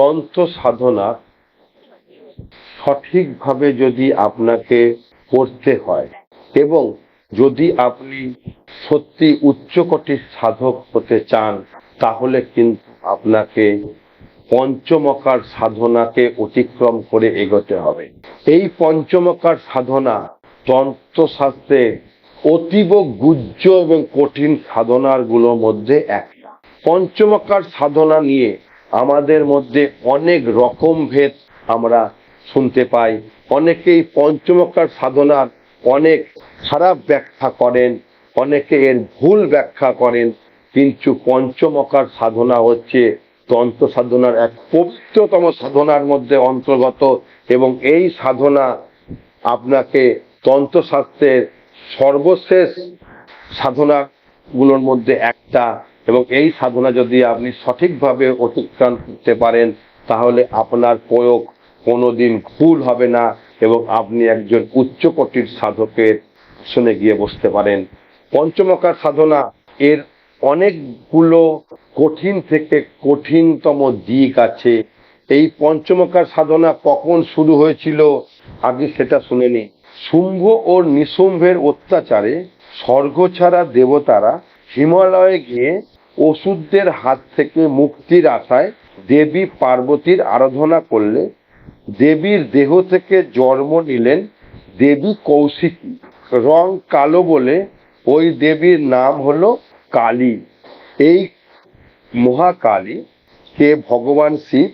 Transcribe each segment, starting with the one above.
তন্ত্র সাধনা সঠিকভাবে যদি আপনাকে করতে হয় এবং যদি আপনি সত্যি উচ্চকোটির সাধক হতে চান, তাহলে কিন্তু আপনাকে পঞ্চমকার সাধনাকে অতিক্রম করে এগোতে হবে। এই পঞ্চমকার সাধনা তন্ত্রশাস্ত্রে অতীব গুজ্জ এবং কঠিন সাধনারগুলোর মধ্যে একটা পঞ্চমকার সাধনা নিয়ে আমাদের মধ্যে অনেক রকম ভেদ আমরা শুনতে পাই। অনেকেই পঞ্চমকার সাধনার অনেক খারাপ ব্যাখ্যা করেন, অনেকে এর ভুল ব্যাখ্যা করেন, কিন্তু পঞ্চমকার সাধনা হচ্ছে তন্ত্র সাধনার এক পবিত্রতম সাধনার মধ্যে অন্তর্গত এবং এই সাধনা আপনাকে তন্ত্রশাস্ত্রের সর্বশেষ সাধনাগুলোর মধ্যে একটা এবং এই সাধনা যদি আপনি সঠিকভাবে অতিক্রম করতে পারেন, তাহলে আপনার প্রয়োগ কোনোদিন ভুল হবে না এবং আপনি একজন উচ্চকোটির সাধকের শুনে গিয়ে বসতে পারেন। পঞ্চমকার সাধনা, এর অনেকগুলো কঠিন থেকে কঠিনতম দিক আছে। এই পঞ্চমকার সাধনা কখন শুরু হয়েছিল, আগে সেটা শুনে নি শুম্ভ ও নিশুম্ভের অত্যাচারে স্বর্গ ছাড়া দেবতারা হিমালয়ে গিয়ে ওষুধদের হাত থেকে মুক্তির আশায় দেবী পার্বতীর আরাধনা করলে দেবীর দেহ থেকে জন্ম নিলেন দেবী কৌশিকী। রং কালো বলে ওই দেবীর নাম হল কালী। এই মহাকালী কে ভগবান শিব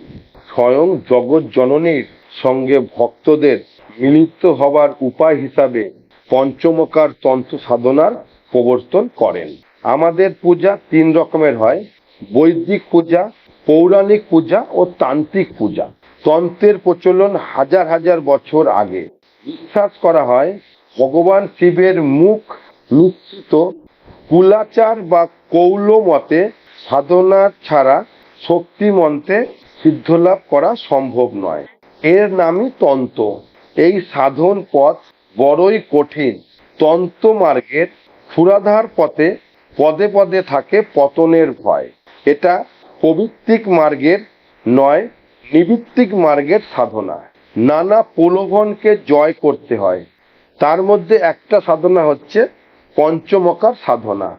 স্বয়ং জগৎ জননীর সঙ্গে ভক্তদের মিলিত হবার উপায় হিসাবে পঞ্চমকার তন্ত্র সাধনার প্রবর্তন করেন। আমাদের পূজা তিন রকমের হয়। বৈদিক পূজা, পৌরাণিক পূজা ও তান্ত্রিক পূজা। তন্ত্রের প্রচলন হাজার হাজার বছর আগে। বিশ্বাস করা হয়, ভগবান শিবের মুখ নিশ্চিত কুলাচার বা কৌল মতে সাধনা ছাড়া শক্তি মন্ত্রে সিদ্ধলাভ করা সম্ভব নয়। এর নামই তন্ত্র। এই সাধন পথ বড়ই কঠিন। তন্ত্র মার্গের ফুরাধার পথে পদে পদে থাকে পতনের ভয়। এটা পবিত্রিক মার্গের নয়, নিবৃত্তিক মার্গের সাধনা। নানা প্রলোভনকে জয় করতে হয়। তার মধ্যে একটা সাধনা হচ্ছে পঞ্চমকার সাধনা,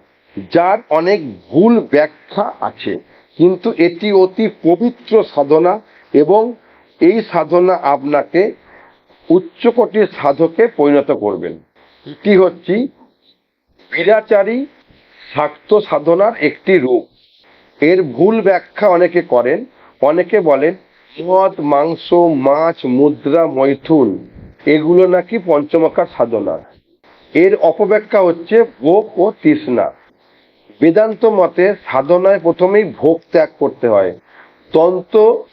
যার অনেক ভুল ব্যাখ্যা আছে। কিন্তু এটি অতি পবিত্র সাধনা এবং এই সাধনা আপনাকে উচ্চকোটির সাধকে পরিণত করবেন। এটি হচ্ছে বিরাচারী শাক্ত সাধনার একটি রূপ। এর ভুল ব্যাখ্যা অনেকে করেন। অনেকে বলেন, মদ, মাংস, মাছ, মুদ্রা, মৈথুন, এগুলো নাকি পঞ্চমকার সাধনা। এর অপব্যাখ্যা হচ্ছে ভোগ ও তৃষ্ণা। বেদান্ত মতে সাধনায় প্রথমেই ভোগ ত্যাগ করতে হয়। তন্ত্র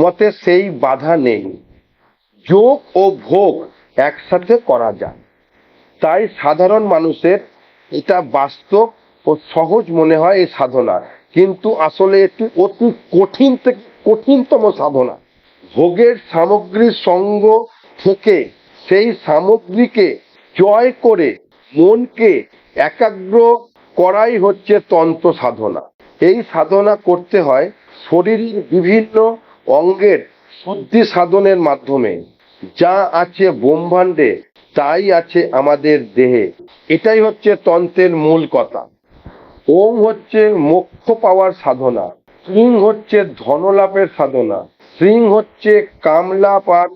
মতে সেই বাধা নেই। যোগ ও ভোগ একসাথে করা যায়। তাই সাধারণ মানুষের এটা বাস্তব ও সহজ মনে হয় এই সাধনা। কিন্তু আসলে এটি অতি কঠিন থেকে কঠিনতম সাধনা। ভোগের সামগ্রীর সঙ্গ থেকে সেই সামগ্রীকে জয় করে মনকে একাগ্র করাই হচ্ছে তন্ত্র সাধনা। এই সাধনা করতে হয় শরীরের বিভিন্ন অঙ্গের শুদ্ধি সাধনের মাধ্যমে। যা আছে ব্রহ্মাণ্ডে তাই আছে আমাদের দেহে। এটাই হচ্ছে তন্ত্রের মূল কথা। ওম হচ্ছে মোক্ষ পাওয়ার সাধনা। শ্রিং হচ্ছে ধনলাভের সাধনা। শ্রিং হচ্ছে কামলাভ আর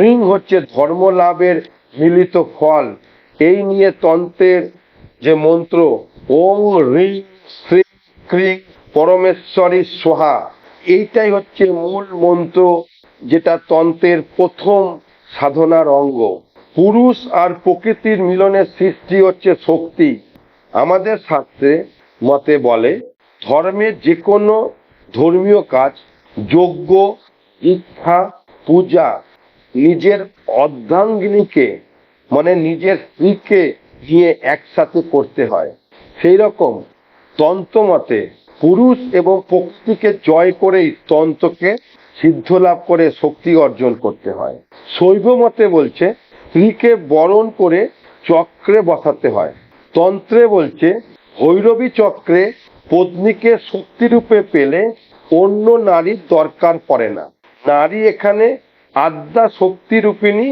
রিং হচ্ছে ধর্মলাভের মিলিত ফল। এই নিয়ে তন্ত্রের যে মন্ত্র, ওম রিং শ্রী ক্রিং পরমেশ্বরী সোহা, এইটাই হচ্ছে মূল মন্ত্র যেটা তন্ত্রের প্রথম সাধনার অঙ্গ। পুরুষ আর প্রকৃতির মিলনের সৃষ্টি হচ্ছে শক্তি। আমাদের শাস্ত্রে মতে বলে ধর্মের যে কোনো ধর্মীয় কাজ, যজ্ঞ, ইচ্ছা, পূজা, নিজের অর্ধাঙ্গিনীকে মানে নিজের স্ত্রীকে নিয়ে একসাথে করতে হয়। সেই রকম তন্ত্রমতে পুরুষ এবং প্রকৃতিকে জয় করেই তন্ত্রকে সিদ্ধ লাভ করে শক্তি অর্জন করতে হয়। শৈব মতে বলছে স্ত্রীকে বরণ করে চক্রে বসাতে হয়। তন্ত্রে বলছে ভৈরবী চক্রে পত্নীকে শক্তিরূপে পেলে অন্য নারীর দরকার পড়ে না। নারী এখানে আদ্যা শক্তিরূপিণী,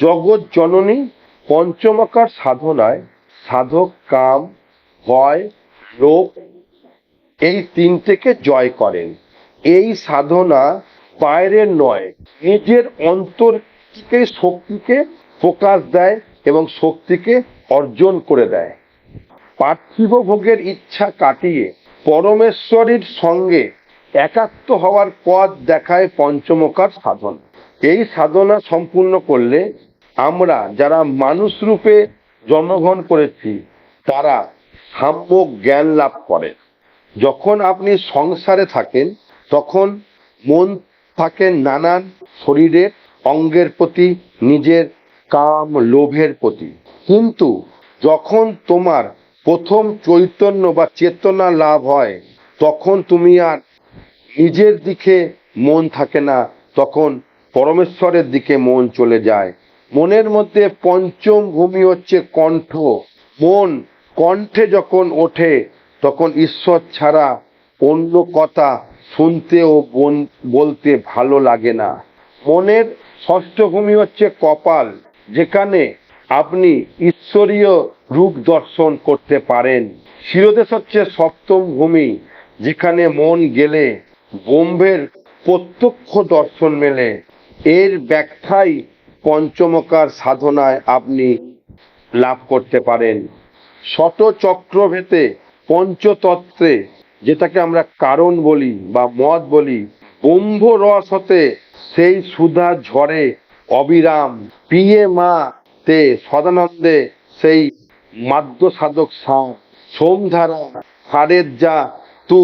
জগৎ জননী পঞ্চমকার সাধনায় সাধক, কাম, ভয় লোভ এই তিনটেকে জয় করেন। এই সাধনা বাইরের নয়, নিজের অন্তর থেকে শক্তিকে প্রকাশ দেয় এবং শক্তিকে অর্জন করে দেয়। পার্থিব ভোগের ইচ্ছা কাটিয়ে পরমেশ্বরীর সঙ্গে একাত্ম হওয়ার পথ দেখায় পঞ্চমকার সাধন। এই সাধনা সম্পূর্ণ করলে আমরা যারা মানুষ রূপে জন্মগ্রহণ করেছি, তারা সাম্য জ্ঞান লাভ করে। যখন আপনি সংসারে থাকেন, তখন মন থাকে নানান শরীরের অঙ্গের প্রতি নিজের কাম লোভের প্রতি কিন্তু যখন তোমার প্রথম চৈতন্য বা চেতনা লাভ হয়, তখন তুমি আর নিজের দিকে মন থাকে না, তখন পরমেশ্বরের দিকে মন চলে যায়। মনের মধ্যে পঞ্চম ভূমি হচ্ছে কণ্ঠ। মন কণ্ঠে যখন ওঠে, তখন ঈশ্বর ছাড়া অন্য কথা শুনতে ও বলতে ভালো লাগে না। মনের ষষ্ঠ ভূমি হচ্ছে কপাল। যেখানে আপনি ঈশ্বরীয় রূপ দর্শন করতে পারেন। শিরদেশ হচ্ছে সপ্তম ভূমি, যেখানে মন গেলে ব্রহ্মের প্রত্যক্ষ দর্শন মেলে। এর ব্যাখ্যাই পঞ্চমকার সাধনায় আপনি লাভ করতে পারেন। শত চক্রভেতে পঞ্চতত্ত্বে, যেটাকে আমরা কারণ বলি বা মত বলি ব্রহ্ম রস হতে সেই সুধা ঝরে অবিরাম পিয়ে মা তে সদানন্দে সেই মাদ্য সাধক সোমধারা, হারের যা তু,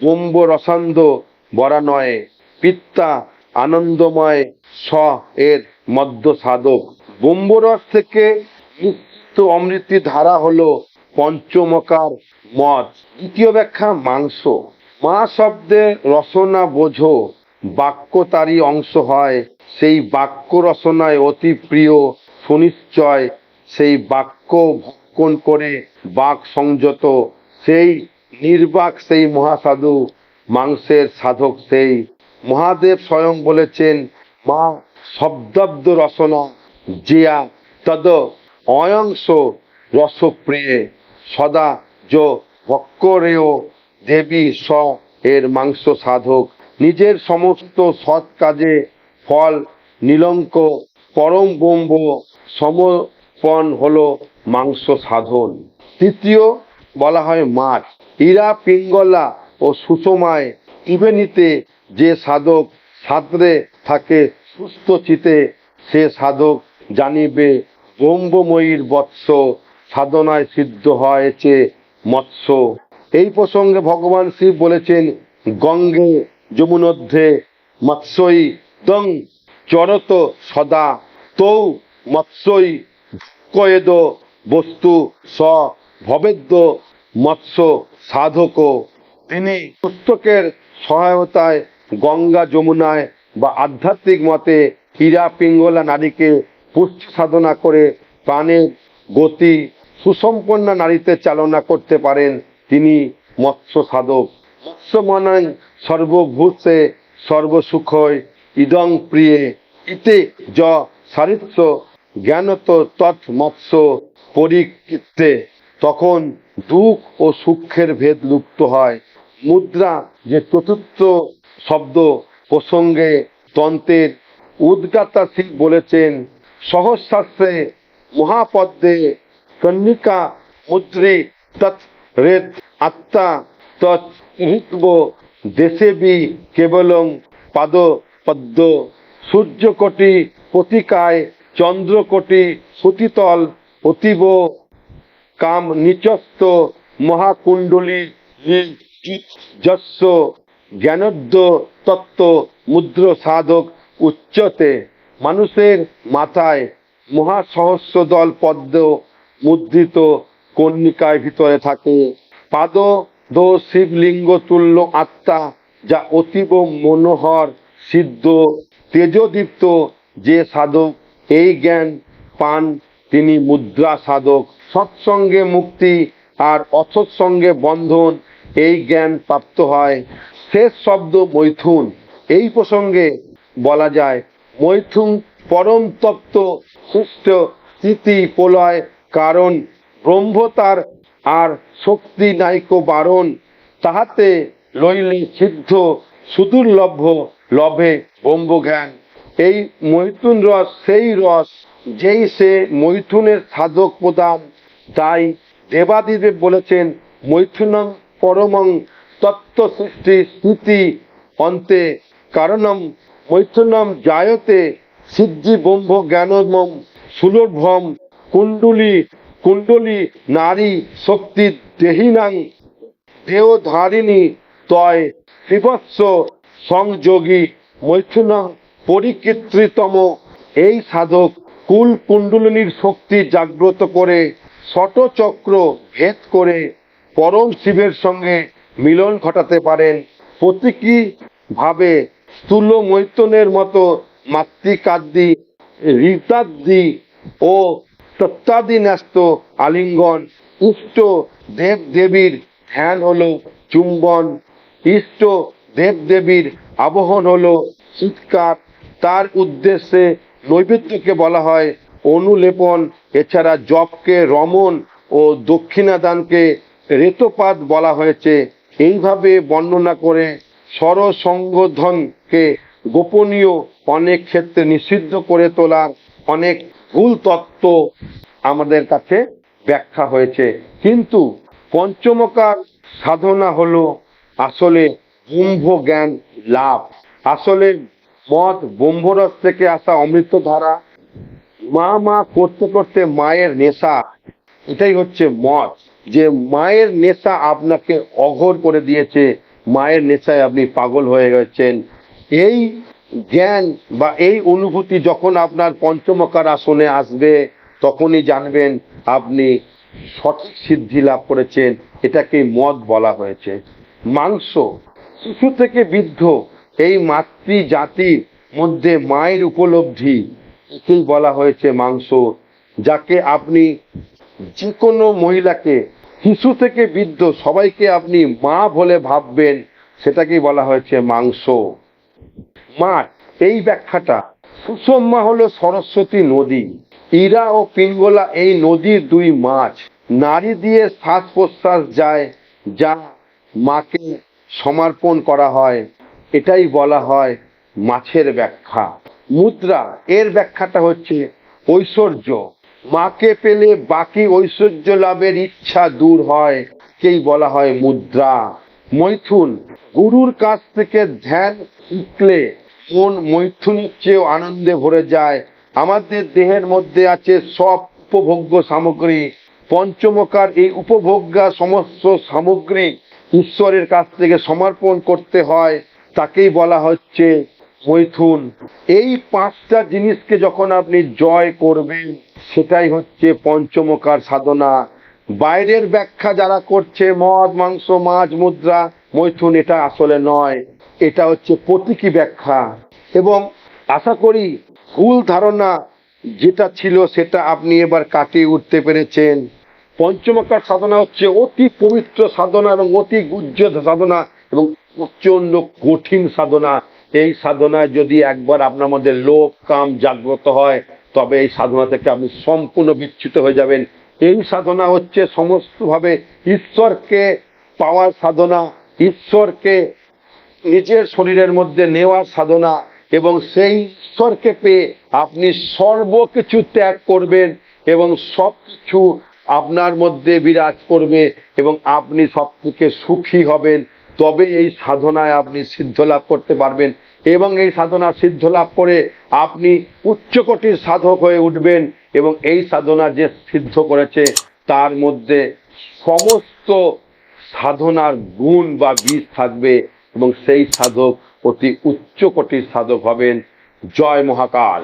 ব্রহ্ম রসান্দ বরা নয় পিত্তা আনন্দময় স এর মধ্য সাধক ব্রহ্মরস থেকে মুক্ত অমৃতি ধারা হলো পঞ্চমকার মত দ্বিতীয় ব্যাখ্যা মাংস। মা শব্দে রসনা বোঝো। বাক্য তারই অংশ হয়। সেই বাক্য রসনায় অতি প্রিয় সুনিশ্চয় সেই বাক্য ভক্ষণ করে বাক সংযত। সেই নির্বাক সেই মহাসাধু, মাংসের সাধক সেই। মহাদেব স্বয়ং বলেছেন, মা, শব্দাব্দ রসনা জিয়া, তদ অয়ংশ রসপ্রিয়ে। সদা যো ভক্করেয় দেবী স এর মাংস সাধক। নিজের সমস্ত সৎ কাজে ফল, নিলঙ্ক, পরম ব্রহ্ম, সমর্পণ হল মাংস সাধন। তৃতীয় বলা হয় মাছ। ইরা, পিঙ্গলা ও সুষমায় ইভেনিতে যে সাধক সাদরে থাকে সুস্থ চিতে, সে সাধক জানিবে, ব্রহ্মময়ীর বৎস সাধনায় সিদ্ধ হয়েছে মৎস্য। এই প্রসঙ্গে ভগবান শিব বলেছেন, গঙ্গে যমুনধ্যে মৎস্যই তং চরত সদা তৌ মৎস্যই কয়েদ বস্তু স ভবেদ্য মৎস্য সাধক। তিনি পুস্তকের সহায়তায় গঙ্গা যমুনায় বা আধ্যাত্মিক মতে হীরা, পিঙ্গলা নারীকে পুষ্টি সাধনা করে প্রাণের গতি সুসম্পন্ন নারীতে চালনা করতে পারেন তিনি মৎস্য সাধক। মৎস্য মানাং সর্বভূষে সর্বসুখয় ইদং প্রিয়ে ইতে য সারিত্য জ্ঞানত তৎ মৎস্য পরিকৃতে। তখন দুঃখ ও সুখের ভেদ লুপ্ত হয়। মুদ্রা যে চতুর্থ শব্দ প্রসঙ্গে তন্ত্রের উদ্গাতা শিব বলেছেন, সহস্রাস্ত্রে মহাপদ্মে কন্যিকা মুদ্রি তৎ রেত আত্মা তৎ ঋতব দেশেবি কেবলং পাদ, পদ্ম, সূর্যকোটি প্রতিকায় চন্দ্রকোটি সুতিতল অতীব কাম নিচস্ত মহাকুণ্ডলী যস্য জ্ঞানোদ্য তত্ত্ব মুদ্র সাধক উচ্চতে মানুষের মাথায় মহাসহস্র দল পদ্ম মুদ্রিত কর্ণিকায় ভিতরে থাকে পাদ দো শিবলিঙ্গ তুল্য আত্মা, যা অতীব মনোহর, সিদ্ধ, তেজদীপ্ত, যে সাধক, এই জ্ঞান পান তিনি মুদ্রা সাধক। সৎসঙ্গে মুক্তি আর অসৎসঙ্গে বন্ধন, এই জ্ঞান প্রাপ্ত হয়। শেষ শব্দ মৈথুন। এই প্রসঙ্গে বলা যায়, মৈথুন পরম তত্ত্ব সুস্থ স্থিতি প্রলয়, কারণ ব্রহ্মতার আর শক্তি নাইকো বারণ। তাহাতে লইলে সিদ্ধ, সুদুর্লভ্য লভে ব্রহ্মজ্ঞান। এই মৈথুন রস, সেই রস, যেই সে মৈথুনের সাধক প্রদান, তাই দেবাদিদেব বলেছেন মৈথুনং পরমং তত্ত্ব সৃষ্টি স্থিতি অন্তে, কারণম মৈথুনম জায়তে সিদ্ধি ব্রহ্ম জ্ঞানমম সুলভম কুণ্ডলী কুণ্ডলী নারী শক্তি দেহিনাং দেহধারিণী তয় বিভৎস সংযোগী মৈথুনং পরিকৃত্রিতম। এই সাধক কুল কুণ্ডলিনীর শক্তি জাগ্রত করে শটচক্র ভেদ করে পরম শিবের সঙ্গে মিলন ঘটাতে পারেন। প্রতীকী ভাবে স্থূল মৈথুনের মতো মাতৃকাদ্যি ঋতাদ্দি ও তত্ত্বাদি ন্যস্ত আলিঙ্গন ইষ্ট দেব দেবীর ধ্যান হলো চুম্বন, ইষ্ট দেব দেবীর আবহন হলো চিৎকার। তার উদ্দেশ্যে নৈবেদ্যকে বলা হয় অনুলেপন, এছাড়া জপকে রমন ও দক্ষিণাদানকে রেতপাত বলা হয়েছে। এইভাবে বর্ণনা করে সরসংগধনকে গোপনীয় অনেক ক্ষেত্রে নিষিদ্ধ করে তোলার অনেক ভুল তত্ত্ব আমাদের কাছে ব্যাখ্যা হয়েছে। কিন্তু পঞ্চমকার সাধনা হলো আসলে ব্রহ্ম জ্ঞান লাভ। আসলে মদ ব্রহ্মরস থেকে আসা অমৃত ধারা মা মা করতে করতে মায়ের নেশা, এটাই হচ্ছে মদ। যে মায়ের নেশা আপনাকে অঘর করে দিয়েছে, মায়ের নেশায় আপনি পাগল হয়ে গেছেন, এই জ্ঞান বা এই অনুভূতি যখন আপনার পঞ্চমকার আসনে আসবে, তখনই জানবেন আপনি সঠিক সিদ্ধি লাভ করেছেন, এটাকে মদ বলা হয়েছে। মাংস, শিশু থেকে বৃদ্ধ, এই মাতৃ জাতির মধ্যে মায়ের উপলব্ধি একেই বলা হয়েছে মাংস, যাকে আপনি যে কোনো মহিলাকে, শিশু থেকে বৃদ্ধ সবাইকে আপনি মা বলে ভাববেন, সেটাকেই বলা হয়েছে মাংস। মাঠ এই ব্যাখ্যাটা। সুষমা হলো সরস্বতী নদী। ইরা ও পিঙ্গলা এই নদীর দুই মাছ। নারী দিয়ে শ্বাস প্রশ্বাস যায়, যা মাকে সমর্পণ করা হয়। এটাই বলা হয় মাছের ব্যাখ্যা। মুদ্রা, এর ব্যাখ্যাটা হচ্ছে ঐশ্বর্য। মাকে পেলে বাকি ঐশ্বর্য লাভের ইচ্ছা দূর হয়, কেই বলা হয় মুদ্রা। মৈথুন, গুরুর কাছ থেকে ধ্যান শিখলে মন মৈথুনের চেয়েও আনন্দে ভরে যায়। আমাদের দেহের মধ্যে আছে সব উপভোগ্য সামগ্রী। পঞ্চমকার এই উপভোগ্যা সমস্ত সামগ্রী ঈশ্বরের কাছ থেকে সমর্পণ করতে হয়, তাকেই বলা হচ্ছে মৈথুন। এই পাঁচটা জিনিসকে যখন আপনি জয় করবেন, সেটাই হচ্ছে পঞ্চমকার সাধনা। বাইরের ব্যাখ্যা যারা করছে, মদ, মাংস, মাছ, মুদ্রা, মৈথুন, এটা আসলে নয়। এটা হচ্ছে প্রতীকী ব্যাখ্যা। এবং আশা করি ভুল ধারণা যেটা ছিল সেটা আপনি এবার কাটিয়ে উঠতে পেরেছেন। পঞ্চমকার সাধনা হচ্ছে অতি পবিত্র সাধনা এবং অতি গুজ্জ সাধনা এবং প্রচণ্ড কঠিন সাধনা। এই সাধনায় যদি একবার আপনার মধ্যে লোভ, কাম জাগ্রত হয়, তবে এই সাধনা থেকে আপনি সম্পূর্ণ বিচ্ছুত হয়ে যাবেন। এই সাধনা হচ্ছে সমস্তভাবে ঈশ্বরকে পাওয়ার সাধনা। ঈশ্বরকে নিজের শরীরের মধ্যে নেওয়ার সাধনা এবং সেই ঈশ্বরকে পেয়ে আপনি সর্বকিছু ত্যাগ করবেন এবং সব কিছু আপনার মধ্যে বিরাজ করবে এবং আপনি সব থেকে সুখী হবেন। তবে এই সাধনায় আপনি সিদ্ধ লাভ করতে পারবেন এবং এই সাধনা সিদ্ধ লাভ করে আপনি উচ্চকোটির সাধক হয়ে উঠবেন এবং এই সাধনা যে সিদ্ধ করেছে তার মধ্যে সমস্ত সাধনার গুণ বা বীজ থাকবে। এবং সেই সাধক অতি উচ্চকোটির সাধক হবেন জয় মহাকাল।